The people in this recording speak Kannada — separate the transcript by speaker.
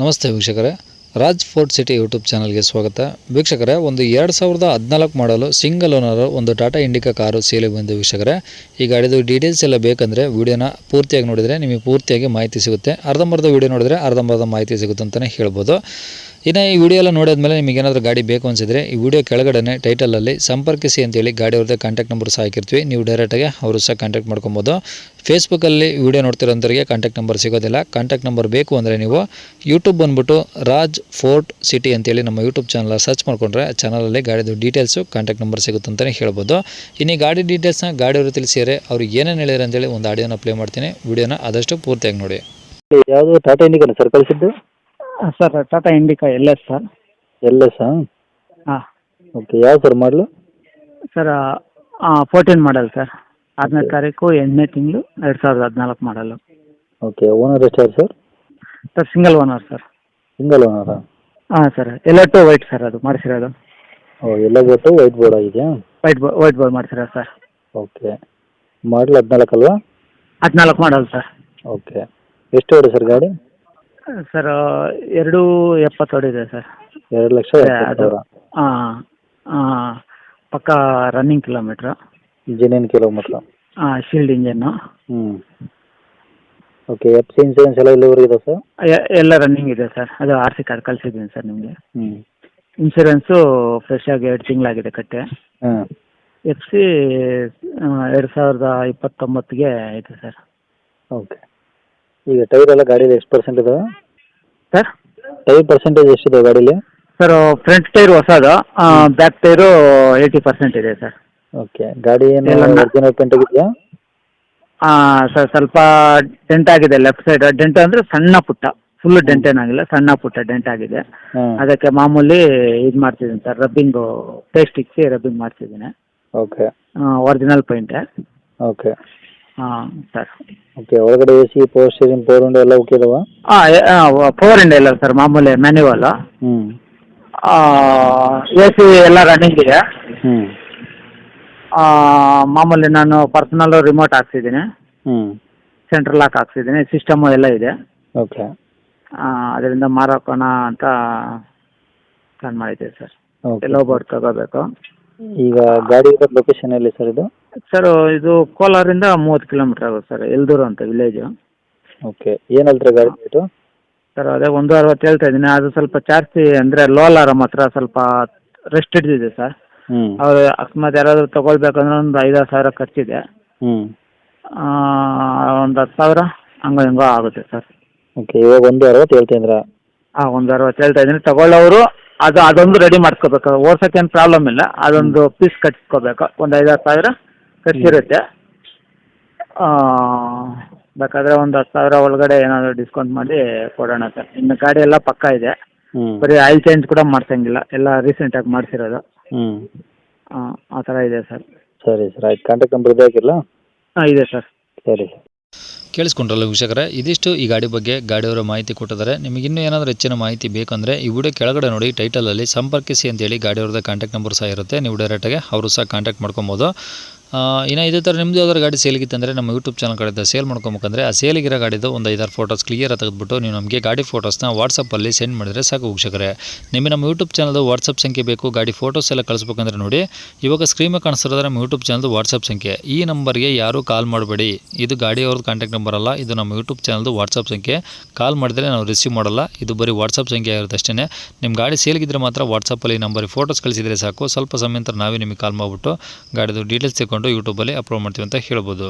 Speaker 1: ನಮಸ್ತೆ ವೀಕ್ಷಕರೇ. ರಾಜ್ ಫೋರ್ಟ್ ಸಿಟಿ ಯೂಟ್ಯೂಬ್ ಚಾನಲ್ಗೆ ಸ್ವಾಗತ. ವೀಕ್ಷಕರೇ, ಒಂದು ಎರಡು ಸಾವಿರದ ಹದಿನಾಲ್ಕು ಮಾಡಲು ಸಿಂಗಲ್ ಓನರ್ ಒಂದು ಟಾಟಾ ಇಂಡಿಕಾ ಕಾರು ಸೇಲಿಗೆ ಬಂದು ವೀಕ್ಷಕರೇ. ಈ ಗಾಡಿದು ಡೀಟೇಲ್ಸ್ ಎಲ್ಲ ಬೇಕಂದರೆ ವೀಡಿಯೋನ ಪೂರ್ತಿಯಾಗಿ ನೋಡಿದರೆ ನಿಮಗೆ ಪೂರ್ತಿಯಾಗಿ ಮಾಹಿತಿ ಸಿಗುತ್ತೆ. ಅರ್ಧಂಬರ್ಧ ವೀಡಿಯೋ ನೋಡಿದರೆ ಅರ್ಧಂಬರ್ಧ ಮಾಹಿತಿ ಸಿಗುತ್ತೆ ಅಂತಲೇ ಹೇಳ್ಬೋದು. ಇನ್ನು ಈ ವಿಡಿಯೋ ಎಲ್ಲ ನೋಡಿದ್ಮೇಲೆ ನಿಮಗೆ ಏನಾದರೂ ಗಾಡಿ ಬೇಕು ಅನಿಸಿದ್ರೆ ಈ ವಿಡಿಯೋ ಕೆಳಗಡೆ ಟೈಟಲಲ್ಲಿ ಸಂಪರ್ಕಿಸಿ ಅಂತೇಳಿ ಗಾಡಿ ಅವ್ರದ್ದು ಕಾಂಟ್ಯಾಕ್ಟ್ ನಂಬರ್ ಸಹ ಹಾಕಿರ್ತೀವಿ. ನೀವು ಡೈರೆಕ್ಟಾಗಿ ಅವರು ಸಹ ಕಾಂಟ್ಯಾಕ್ಟ್ ಮಾಡ್ಕೊಬೋದು. ಫೇಸ್ಬುಕ್ಕಲ್ಲಿ ವಿಡಿಯೋ ನೋಡ್ತಿರೋಂಥವ್ರಿಗೆ ಕಾಂಟ್ಯಾಕ್ಟ್ ನಂಬರ್ ಸಿಗೋದಿಲ್ಲ. ಕಾಂಟ್ಯಾಕ್ಟ್ ನಂಬರ್ ಬೇಕು ಅಂದರೆ ನೀವು ಯೂಟ್ಯೂಬ್ ಬಂದುಬಿಟ್ಟು ರಾಜ್ ಫೋರ್ಟ್ ಸಿಟಿ ಅಂತೇಳಿ ನಮ್ಮ ಯೂಟ್ಯೂಬ್ ಚಾನಲ್ ಸರ್ಚ್ ಮಾಡ್ಕೊಂಡ್ರೆ ಚಾನಲಲ್ಲಿ ಗಾಡಿದು ಡೀಟೇಲ್ಸು ಕಾಂಟ್ಯಾಕ್ಟ್ ನಂಬರ್ ಸಿಗುತ್ತೆ ಅಂತಲೇ ಹೇಳ್ಬೋದು. ಇನ್ನು ಗಾಡಿ ಡೀಟೇಲ್ಸ್ನ ಗಾಡಿಯವರು ತಿಳಿಸಿದರೆ ಅವ್ರು ಏನೇನು ಹೇಳಿದ್ರು ಅಂತೇಳಿ ಒಂದು ಆಡಿಯೋನ ಪ್ಲೇ ಮಾಡ್ತೀನಿ. ವಿಡಿಯೋನ ಆದಷ್ಟು ಪೂರ್ತಿಯಾಗಿ ನೋಡಿ.
Speaker 2: ಯಾವುದು ಟಾಟಾ ಇಂಡಿಕಾನ sir ಕಳಿಸಿದ್ದು
Speaker 3: sir Tata Indica L S sir
Speaker 2: L S
Speaker 3: ಹಾಂ.
Speaker 2: ಓಕೆ ಯಾವ ಸರ್ ಮಾಡಲು
Speaker 3: ಸರ್ ಫೋರ್ಟೀನ್ ಮಾಡಲ್ ಸರ್ ಆರನೇ ತಾರೀಕು ಎಂಟನೇ ತಿಂಗಳು ಎರಡು ಸಾವಿರದ ಹದಿನಾಲ್ಕು ಮಾಡಲು
Speaker 2: ಓಕೆ ಓನರ್ ಎಷ್ಟು sir
Speaker 3: sir single owner sir
Speaker 2: single owner
Speaker 3: ಹಾಂ ಸರ್ ಎಲ್ಲ ಟು ವೈಟ್ ಸರ್ ಅದು ಮಾಡಿಸಿರೋದು.
Speaker 2: ಓ ಎಲ್ಲ ಬೋಟು ವೈಟ್ ಬೋರ್ಡ್ ಆಗಿದೆಯಾ?
Speaker 3: ವೈಟ್ ಬೋ ವೈಟ್ ಬೋರ್ಡ್ ಮಾಡಿಸಿರೋದು ಸರ್
Speaker 2: ಓಕೆ ಮಾಡಲ್ ಹದಿನಾಲ್ಕು ಅಲ್ವಾ
Speaker 3: ಹದಿನಾಲ್ಕು ಮಾಡಲ್ ಸರ್
Speaker 2: ಓಕೆ ಎಷ್ಟು ಹೊಡೆ ಸರ್ ಗಾಡಿ?
Speaker 3: ಸರ್ ಎರಡು ಹೊಡಿದೆ ಸರ್.
Speaker 2: ಎರಡು ಲಕ್ಷ
Speaker 3: ಅದೇ ಹಾಂ ಹಾಂ ಪಕ್ಕ ರನ್ನಿಂಗ್ ಕಿಲೋಮೀಟರ್
Speaker 2: ಇಂಜಿನಿಯನ್ ಕಿಲೋಮೀಟ್ರ್
Speaker 3: ಹಾಂ ಶೀಲ್ಡ್ ಇಂಜಿನ್
Speaker 2: ಹ್ಞೂ ಓಕೆ ಎಫ್ ಸಿ ಇನ್ಸೂರೆನ್ಸ್ ಎಲ್ಲ ಇಲ್ಲಿವರೆಗೆ ಇದೆ ಸರ್?
Speaker 3: ಎಲ್ಲ ರನ್ನಿಂಗ್ ಇದೆ ಸರ್. ಅದು ಆರ್ ಸಿ ಕಾರ್ಡ್ ಕಳಿಸಿದ್ದೀನಿ ಸರ್ ನಿಮಗೆ.
Speaker 2: ಹ್ಞೂ
Speaker 3: ಇನ್ಶೂರೆನ್ಸು ಫ್ರೆಶ್ ಆಗಿ ಎರಡು ತಿಂಗಳಾಗಿದೆ ಕಟ್ಟೆ.
Speaker 2: ಹಾಂ.
Speaker 3: ಎಫ್ ಸಿ ಎರಡು ಸಾವಿರದ ಇಪ್ಪತ್ತೊಂಬತ್ತಿಗೆ ಇದೆ ಸರ್.
Speaker 2: ಓಕೆ ಈಗ ಟೈರ್ ಎಲ್ಲ ಗಾಡೀಲಿ ಎಷ್ಟು ಪರ್ಸೆಂಟ್ ಇದಾವೆ?
Speaker 3: ಸರ್
Speaker 2: ಟೈರ್ ಪರ್ಸೆಂಟೇಜ್ ಎಷ್ಟಿದೆ ಗಾಡಿಲಿ?
Speaker 3: ಸರ್ ಫ್ರಂಟ್ ಟೈರ್ ಹೊಸದು ಬ್ಯಾಕ್ ಟೈರು ಏಯ್ಟಿ ಪರ್ಸೆಂಟ್ ಇದೆ ಸರ್
Speaker 2: ಓಕೆ ಗಾಡಿ ಏನು
Speaker 3: ಎಲ್ಲ ನಾ-
Speaker 2: ಒರಿಜಿನಲ್ ಪೇಂಟ್ ಆಗಿದೆಯಾ?
Speaker 3: ಸರ್ ಸ್ವಲ್ಪ ಡೆಂಟ್ ಆಗಿದೆ ಲೆಫ್ಟ್ ಸೈಡ್ ಡೆಂಟ್ ಅಂದರೆ ಸಣ್ಣ ಪುಟ್ಟ. ಫುಲ್ ಡೆಂಟ್ ಏನಾಗಿಲ್ಲ ಸಣ್ಣ ಪುಟ್ಟ ಡೆಂಟ್ ಆಗಿದೆ.
Speaker 2: ಹಾಂ
Speaker 3: ಅದಕ್ಕೆ ಮಾಮೂಲಿ ಇದು ಮಾಡ್ತಿದ್ದೀನಿ ಸರ್ ರಬ್ಬಿಂಗು ಪೇಸ್ಟ್ ಇಕ್ಕಿ ರಬ್ಬಿಂಗ್ ಮಾಡ್ತಿದ್ದೀನಿ.
Speaker 2: ಓಕೆ
Speaker 3: ಒರಿಜಿನಲ್ ಪೇಂಟೆ
Speaker 2: ಓಕೆ
Speaker 3: ಹಾಂ ಸರ್.
Speaker 2: ಓಕೆ ಒಳಗಡೆ A C power steering power window ಎಲ್ಲ ಓಕೆ ಇದಾವ?
Speaker 3: ಹಾಂ ಪವರ್ ಇಂಡ ಇಲ್ಲ ಸರ್ ಮಾಮೂಲಿ ಮ್ಯಾನ್ಯುವಲ್
Speaker 2: ಹ್ಞೂ
Speaker 3: ಎ ಸಿ ಎಲ್ಲ ರನ್ನಿಂಗ್ ಇದೆ.
Speaker 2: ಹ್ಞೂ
Speaker 3: ಮಾಮೂಲಿ ನಾನು ಪರ್ಸನಲ್ ರಿಮೋಟ್ ಹಾಕ್ಸಿದ್ದೀನಿ.
Speaker 2: ಹ್ಞೂ
Speaker 3: ಸೆಂಟ್ರಲ್ ಲಾಕ್ ಹಾಕ್ಸಿದ್ದೀನಿ ಸಿಸ್ಟಮು ಎಲ್ಲ ಇದೆ.
Speaker 2: ಓಕೆ
Speaker 3: ಅದರಿಂದ ಮಾರೋಕೋಣ ಅಂತ ಪ್ಲಾನ್ ಮಾಡಿದ್ದೀವಿ ಸರ್. ಎಲ್ಲೋ ಬೋರ್ಡ್ ತಗೋಬೇಕು.
Speaker 2: ಈಗ ಗಾಡಿ ಇರೋ ಲೊಕೇಶನ್ ಎಲ್ಲಿ ಸರ್ ಇದು?
Speaker 3: ಸರ್ ಇದು ಕೋಲಾರಿಂದ ಮೂವತ್ತು ಕಿಲೋಮೀಟರ್ ಆಗುತ್ತೆ ಸರ್ ಎಲ್ದೂರು ಅಂತ ವಿಲೇಜ್
Speaker 2: ಓಕೆ ಏನು ಹೇಳ್ತಾರೆ ಗಾಡಿ ರೇಟು
Speaker 3: ಸರ್ ಅದೇ ಒಂದು ಅರವತ್ತು ಹೇಳ್ತಾ ಇದ್ದೀನಿ. ಅದು ಸ್ವಲ್ಪ ಜಾಸ್ತಿ ಅಂದರೆ ಲೋ ಮಾತ್ರ ಹತ್ರ ಸ್ವಲ್ಪ ರೆಸ್ಟ್ ಹಿಡಿದಿದೆ ಸರ್
Speaker 2: ಹ್ಞೂ
Speaker 3: ಅವ್ರು ಅಕಸ್ಮಾತ್ ಯಾರಾದರೂ ತೊಗೊಳ್ಬೇಕಂದ್ರೆ ಒಂದು ಐದಾರು ಸಾವಿರ ಖರ್ಚಿದೆ.
Speaker 2: ಹ್ಞೂ
Speaker 3: ಒಂದು ಹತ್ತು ಸಾವಿರ ಹಂಗೋ ಹಿಂಗೋ ಆಗುತ್ತೆ ಸರ್
Speaker 2: ಓಕೆ ಇವಾಗ ಒಂದು ಅರವತ್ತು ಹೇಳ್ತೀನಿ
Speaker 3: ಹಾಂ ಒಂದು ಅರವತ್ತು ಹೇಳ್ತಾ ಇದ್ದೀನಿ. ತಗೊಳ್ಳೋರು ಅದು ಅದೊಂದು ರೆಡಿ ಮಾಡ್ಕೋಬೇಕು ಓಡ್ಸೋಕ್ಕೇನು ಪ್ರಾಬ್ಲಮ್ ಇಲ್ಲ. ಅದೊಂದು ಪೀಸ್ ಕಟ್ಸ್ಕೋಬೇಕು. ಒಂದು ಐದಾರು ಸಾವಿರ ಖರ್ಚಿರುತ್ತೆ ಬೇಕಾದರೆ ಒಂದು ಹತ್ತು ಸಾವಿರ ಒಳಗಡೆ ಏನಾದರೂ ಡಿಸ್ಕೌಂಟ್ ಮಾಡಿ ಕೊಡೋಣ ಸರ್. ಇನ್ನು ಗಾಡಿ ಎಲ್ಲ ಪಕ್ಕ ಇದೆ. ಬರೀ ಆಯಿಲ್ ಚೇಂಜ್ ಕೂಡ ಮಾಡ್ಸಂಗಿಲ್ಲ. ಎಲ್ಲ ರೀಸೆಂಟಾಗಿ ಮಾಡಿಸಿರೋದು.
Speaker 2: ಹ್ಞೂ
Speaker 3: ಆ ಥರ ಇದೆ ಸರ್.
Speaker 2: ಸರಿ ಸರ್. ಆಯ್ತು. ಕಾಂಟ್ಯಾಕ್ಟ್ ನಂಬರ್ ಇದೆ ಹಾಕಿಲ್ಲ
Speaker 3: ಹಾಂ ಇದೆ ಸರ್.
Speaker 2: ಸರಿ ಸರ್.
Speaker 1: ಕೇಳಿಸ್ಕೊಂಡ್ರಲ್ಲ ವೀಕ್ಷಕರೇ? ಇದಿಷ್ಟು ಈ ಗಾಡಿ ಬಗ್ಗೆ ಗಾಡಿಯವರ ಮಾಹಿತಿ ಕೊಟ್ಟಿದ್ದಾರೆ. ನಿಮಗೆ ಇನ್ನೂ ಏನಾದರೂ ಹೆಚ್ಚಿನ ಮಾಹಿತಿ ಬೇಕಂದರೆ ಈ ವಿಡಿಯೋ ಕೆಳಗಡೆ ನೋಡಿ ಟೈಟಲಲ್ಲಿ ಸಂಪರ್ಕಿಸಿ ಅಂತೇಳಿ ಗಾಡಿಯವ್ರದ್ದು ಕಾಂಟ್ಯಾಕ್ಟ್ ನಂಬರ್ ಸಹ ಇರುತ್ತೆ. ನೀವು ಡೈರೆಕ್ಟಾಗಿ ಅವರು ಸಹ ಕಾಂಟ್ಯಾಕ್ಟ್ ಮಾಡ್ಕೊಬೋದು. ಇನ್ನು ಇದೇ ಥರ ನಿಮ್ಮದು ಯಾವ್ದಾದ್ರು ಗಾಡಿ ಸೇಲಿಗಿತ್ತಂದರೆ ನಮ್ಮ ಯೂಟ್ಯೂಬ್ ಚಾನಲ್ ಕಡೆಯಿಂದ ಸೇಲ್ ಮಾಡ್ಕೊಬೇಕಂದ್ರೆ ಆ ಸೇಲಿಗಿರೋ ಗಾಡಿದು ಒಂದು ಐದಾರು ಫೋಟೋಸ್ ಕ್ಲಿಯರ್ ತೆಗೆದುಬಿಟ್ಟು ನೀವು ನಮಗೆ ಗಾಡಿ ಫೋಟೋಸ್ನ ವಾಟ್ಸಪ್ಪಲ್ಲಿ ಸೆಂಡ್ ಮಾಡಿದರೆ ಸಾಕು ವೀಕ್ಷಕರೇ. ನಿಮಗೆ ನಮ್ಮ ಯೂಟ್ಯೂಬ್ ಚಾನಲ್ದು ವಾಟ್ಸಪ್ ಸಂಖ್ಯೆ ಬೇಕು, ಗಾಡಿ ಫೋಟೋಸ್ ಎಲ್ಲ ಕಳಿಸ್ಬೇಕಂದ್ರೆ ನೋಡಿ. ಇವಾಗ ಸ್ಕ್ರೀನ್ ಕಾಣಿಸ್ತಿರೋದ್ರೆ ನಮ್ಮ ಯೂಟ್ಯೂಬ್ ಚಾನಲ್ದು ವಾಟ್ಸಪ್ ಸಂಖ್ಯೆ. ಈ ನಂಬರ್ಗೆ ಯಾರೂ ಕಾಲ್ ಮಾಡಬೇಡಿ. ಇದು ಗಾಡಿಯವ್ರದ್ದು ಕಾಂಟ್ಯಾಕ್ಟ್ ನಂಬರ್ ಅಲ್ಲ, ಇದು ನಮ್ಮ ಯೂಟ್ಯೂಬ್ ಚಾನಲ್ದು ವಾಟ್ಸಪ್ ಸಂಖ್ಯೆ. ಕಾಲ್ ಮಾಡಿದ್ರೆ ನಾವು ರಿಸೀವ್ ಮಾಡಲ್ಲ, ಇದು ಬರೀ ವಾಟ್ಸಪ್ ಸಂಖ್ಯೆ ಆಗಿರುತ್ತೆ ಅಷ್ಟೇ ನಿಮ್ಮ ಗಾಡಿ ಸೇಲ್ಗಿದ್ರೆ ಮಾತ್ರ ವಾಟ್ಸಪ್ಪಲ್ಲಿ ಈ ನಂಬರಿಗೆ ಫೋಟೋಸ್ ಕಳಿಸಿದರೆ ಸಾಕು. ಸ್ವಲ್ಪ ಸಮಯ ನಂತರ ನಾವೇ ನಿಮಗೆ ಕಾಲ್ ಮಾಡಿಬಿಟ್ಟು ಗಾಡಿದು ಡೀಟೇಲ್ಸ್ ತಗೊಂಡು ಯೂಟ್ಯೂಬಲ್ಲಿ ಅಪ್ಲೋಡ್ ಮಾಡ್ತೀವಿ ಅಂತ ಹೇಳ್ಬೋದು.